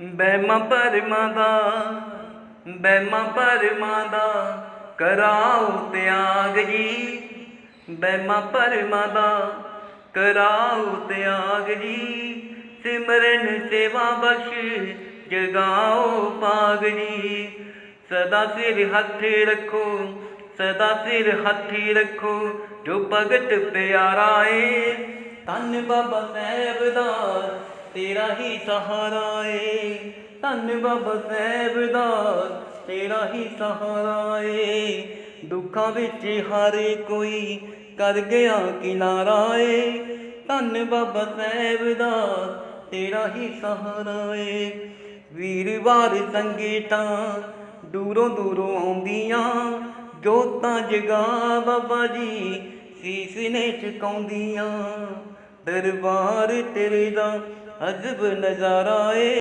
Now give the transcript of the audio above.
ਬਹਿਮਾ ਪਰਮਾ ਦਾ, ਬਹਿਮਾ ਪਰਮਾ ਦਾ ਕਰਾਓ ਤਿਆਗ ਜੀ। ਬਹਿਮਾ ਪਰਮਾ ਦਾ ਕਰਾਓ ਤਿਆਗ ਜੀ। ਸਿਮਰਨ ਸੇਵਾ ਬਖਸ਼ ਜਗਾਓ ਪਾਗ ਜੀ। ਸਦਾ ਸਿਰ ਹੱਥ ਰੱਖੋ, ਸਦਾ ਸਿਰ ਹੱਥੀ ਰੱਖੋ, ਜੋ ਭਗਤ ਪਿਆਰਾ ਏ। ਧੰਨ ਬਾਬਾ ਸਾਹਿਬ ਦਾ ਤੇਰਾ ਹੀ ਸਹਾਰਾ ਏ। ਧੰਨ ਬਾਬਾ ਸਾਹਿਬ ਦਾ, ਤੇਰਾ ਹੀ ਸਹਾਰਾ ਏ। ਦੁੱਖਾਂ ਵਿੱਚ ਹਰ ਕੋਈ ਕਰ ਗਿਆ ਕਿਨਾਰਾ ਏ। ਧੰਨ ਬਾਬਾ ਸਾਹਿਬ ਦਾ, ਤੇਰਾ ਹੀ ਸਹਾਰਾ ਏ। ਵੀਰਵਾਰ ਸੰਗੀਤਾਂ ਦੂਰੋਂ ਦੂਰੋਂ ਆਉਂਦੀਆਂ। ਜੋਤਾਂ ਜਗਾ ਬਾਬਾ ਜੀ, ਸੀਸ ਨੇ ਝੁਕਾਉਂਦੀਆਂ ਦਰਬਾਰ ਤੇਰੇ ਦਾ ਅਜਬ ਨਜ਼ਾਰਾ ਏ।